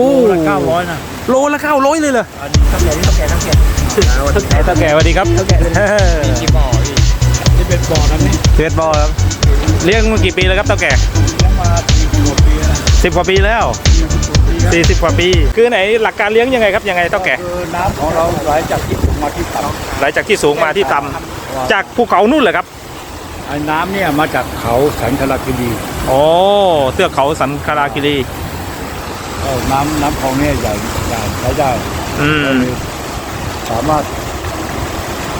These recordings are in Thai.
โอ้ละเก้าร้อยนะโลละเก้าร้อยเลยเหรออันนี้ต้องแก่ต้องแก่ต้องแก่ตาแก่สวัสดีครับมีกี่บ่อพี่นี่เป็นบ่อน้ำนี่เทสบอลครับเลี้ยงมากี่ปีแล้วครับตาแก่เลี้ยงมาสี่สิบกว่าปีแล้วสิบกว่าปีแล้วสี่สิบกว่าปี คือไหนหลักการเลี้ยงยังไงครับยังไงตาแก่คือน้ำของเราไหลจากที่สูงมาที่ต่ไหลจากที่สูงมาที่ต่ำำจากภูเขานู่นเหรอครับไอ้น้ำเนี่ยมาจากเขาสันคลาคิรีโอ้เทือกเขาสันคาราคิรี เออน้ำน้ำคลองเนี่ยใหญ่ใหญ่ใช้ได้อืมก็เลยสามารถ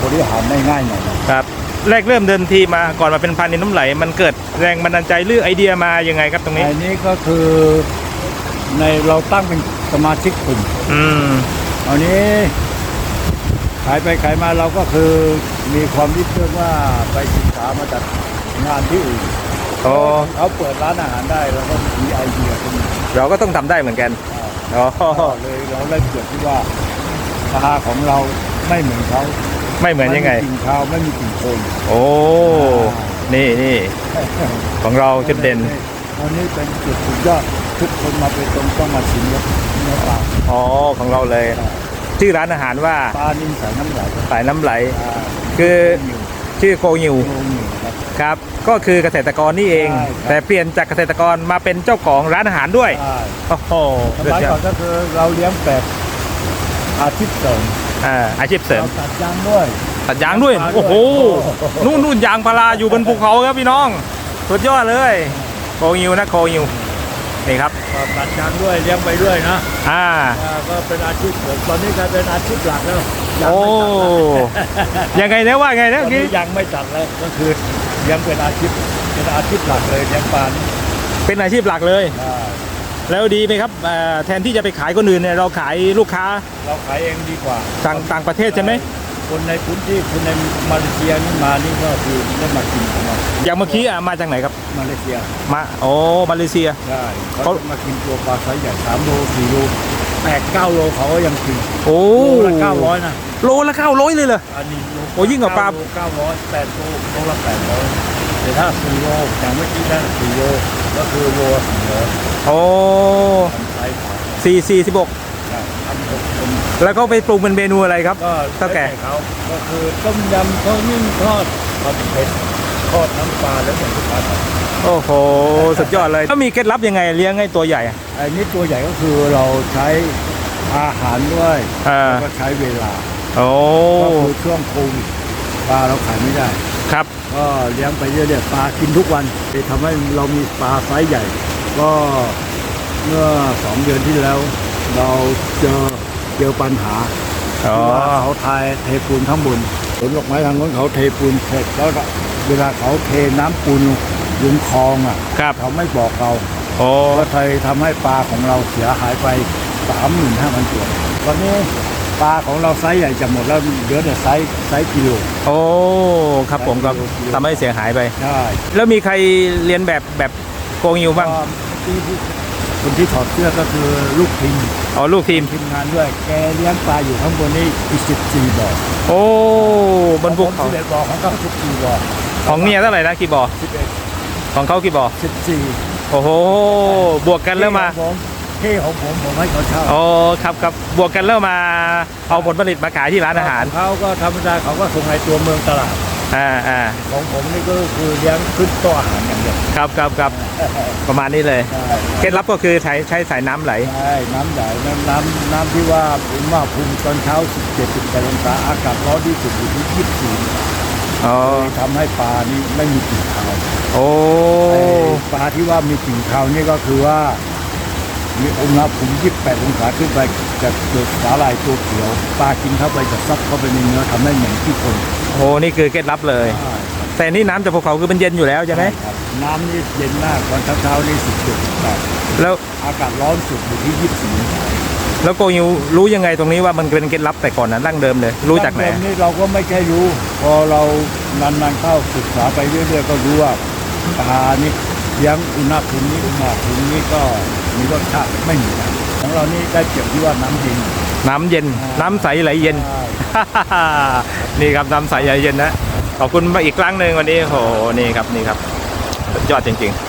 บริหารได้ง่ายหน่อยนะ ครับ แรกเริ่มเดินทีมาก่อนมาเป็นพันธุ์ในน้ำไหล มันเกิดแรงบันดาลใจหรือไอเดียมายังไงครับตรงนี้ อันนี้ก็คือในเราตั้งเป็นสมาชิกกลุ่มอืม อันนี้ขายไปขายมาเราก็คือมีความคิดเรื่องว่าไปศึกษามาจากงานที่อื่นโอ้ เขาเปิดร้านอาหารได้เราก็มีไอเดียขึ้นมา เราก็ต้องทำได้เหมือนกันอ๋อก็เลยเราเลยเกิดที่ว่าปลาของเราไม่เหมือนเขาไม่เหมือนยังไงม่มีกลิ่นคาวไม่มีกลิ่นโคลนโอ้นี่นี่ของเราจุดเด่นอันนี้เป็นจุดสุดยอดทุกคนมาเป็นตรงต้องมาชิมเนื้อเนื้อปลาอ๋อของเราเลยชื่อร้านอาหารว่าปลานิ่มใส่น้ำไหลสายน้ำไหลปลาคือหิว ชื่อโคยิวโคลนหิวครับ ครับ ก็คือเกษตรกรนี่เอง ใช่ครับ แต่เปลี่ยนจากเกษตรกรมาเป็นเจ้าของร้านอาหารด้วย ใช่โอ้โหสสุดมัยยอก่อดนก็คือเราเลี้ยงแบบอาชีพเสริมอ่าอาชีพเสริม เราตัดยางด้วย ตัดยางด้วย ตัดยางด้วยโอ้โห โอ้โห นู่นนู่นยางพาราอยู่บนภูเขาครับพี่น้อง สุดยอดเลย โคยิวนะโคยิว นี่ครับตัดยางด้วยเลี้ยงไปด้วยนะอ่าอ่าก็เป็นอาชีพเสริมตอนนี้กลายเป็นอาชีพหลักแล้วยังโอ้ไม่ตัดแล้วยังไงนะว่าไงนะตอนเมื่อนี้กี้ยังไม่ตัดแล้วก็คือเลี้ยงเป็นอาชีพเป็นอาชีพหลักเลยเลี้ยงปลานี่เป็นอาชีพหลักเลยอ่าแล้วดีไหมครับเอ่อแทนที่จะไปขายคนอื่นเนี่ยเราขายลูกค้า เราขายเองดีกว่าต่างต่างประเทศใช่ไหม คนในพื้นที่คนในมาเลเซียนี่มานี่ก็คือได้มากินของเราอย่างเมื่อกี้อะมาจากไหนครับ มาเลเซียมาโอ้มาเลเซีย ใช่เขาเขาจะมากินตัวปลาไซส์ใหญ่สามโลสี่โลแปดเก้าโลเขาก็ยังกินโอ้โลละเก้าร้อยนะโลละเก้าร้อยเลยเหรออันนี้โลโอ้ยิ่งกว่าปลาเก้าร้อยแปดโลโลละแปดร้อยแต่ถ้าสี่โลอย่างเมื่อกี้นั่นสี่โลก็คือโลละสี่ร้อยโอ้ไซส์ขาวสี่สี่สิบหกทำหกคน แล้วก็ไปปรุงเป็นเมนูอะไรครับก็เท่าแก่ล้วเขาก็คือต้มยำข้าวนึ่งทอดทอดเผ็ดทอดน้ำปลาแล้วอย่างที่เขาทำโอ้โหสุดยอดเลยแล้วมีเคล็ดลับยังไงเลี้ยงให้ตัวใหญ่อะอันนี้ตัวใหญ่ก็คือเราใช้อาหารด้วยอ่าแล้วก็ใช้เวลาโอ้ก็คือช่วงโควิดปลาเราขายไม่ได้ครับ ก็เลี้ยงไปเรื่อยๆปลากินทุกวันเลยทำให้เรามีปลาไซส์ใหญ่ ก็เมื่อสองเดือนที่แล้ว เราเจอเจอปัญหาอ๋อที่ว่าเขาทายเทปูนข้างบนผลดอกไม้ทางโน้นเขาเทปูนเสร็จแล้วก็เวลาเขาเทน้ำปูนลงคลองอะครับ เขาไม่บอกเราโอ้ก็เลยทำให้ปลาของเราเสียหายไปสามหมื่นห้าพันตัวตอนนี้ปลาของเราไซส์ใหญ่จะหมดแล้วเหลือแต่ไซส์ไซส์กิโล โอ้ครับผมก็ทำให้เสียหายไปใช่แล้วมีใครเรียนแบบแบบโกงิวบ้าง ก็ที่ที่ คนที่ถอดเสื้อก็คือลูกทีมอ๋อลูกทีมทีมงานด้วย แกเลี้ยงปลาอยู่ข้างบนนี่อีกสิบสี่บ่อโอ้บนภูเขาสิบเอ็ดบ่อของเขาสิบสี่บ่อของเนี่ยเท่าไหร่นะกี่บ่อสิบเอ็ดของเขากี่บ่อสิบสี่โอ้โหบวกกันแล้วมาผมที่ของผมผมให้เขาเช่าโอ้ครับครับบวกกันแล้วมาเอาผลผลิตมาขายที่ร้านอาหารของเขาก็ธรรมดาเขาก็ส่งในตัวเมืองตลาด อ่าอ่าของผมนี่ก็คือเลี้ยงขึ้นโต๊ะอาหารอย่างเดียวครับครับครับประมาณนี้เลยใช่เคล็ดลับก็คือใช้ใช้สายน้ำไหลใช่น้ำใหญ่น้ำน้ำน้ำที่ว่าอุณหภูมิตอนเช้า 17 18องศาอากาศร้อนที่สุดอยู่ที่ 24อ๋อทำให้ปลานี่ไม่มีกลิ่นคาวโอ้ไอ้ปลาที่ว่ามีกลิ่นคาวนี่ก็คือว่า มีอุณหภูมิ28องศาขึ้นไปจะเกิดสาหร่ายตัวเขียวปลากินเข้าไปจะซับเข้าไปในเนื้อทำให้เหม็นที่คนโหนี่คือเคล็ดลับเลยใช่แต่นี่น้ำจากภูเขาคือมันเย็นอยู่แล้วใช่ไหมครับน้ำนี่เย็นมากตอนเช้าๆนี่17แล้ว18อากาศร้อนสุดอยู่ที่24องศาแล้วโกยิวรู้ยังไงตรงนี้ว่ามันเป็นเคล็ดลับแต่ก่อนนั้นดั้งเดิมเลยรู้จากไหนดั้งเดิมนี่เราก็ไม่ใช่รู้ พอเรานานๆเข้าศึกษาไปเรื่อยๆก็รู้ว่าปลานี่เลี้ยงอุณหภูมินี้อุณหภูมินี้ก็ มีรสชาติไม่เหมือนกันของเรานี่ได้เปรียบที่ว่าน้ำเย็น น้ำเย็น น้ำใสไหลเย็นใช่นี่ครับน้ำใสไหลเย็นนะ ขอบคุณมาอีกครั้งหนึ่งวันนี้โหนี่ครับนี่ครับสุดยอดจริง ๆ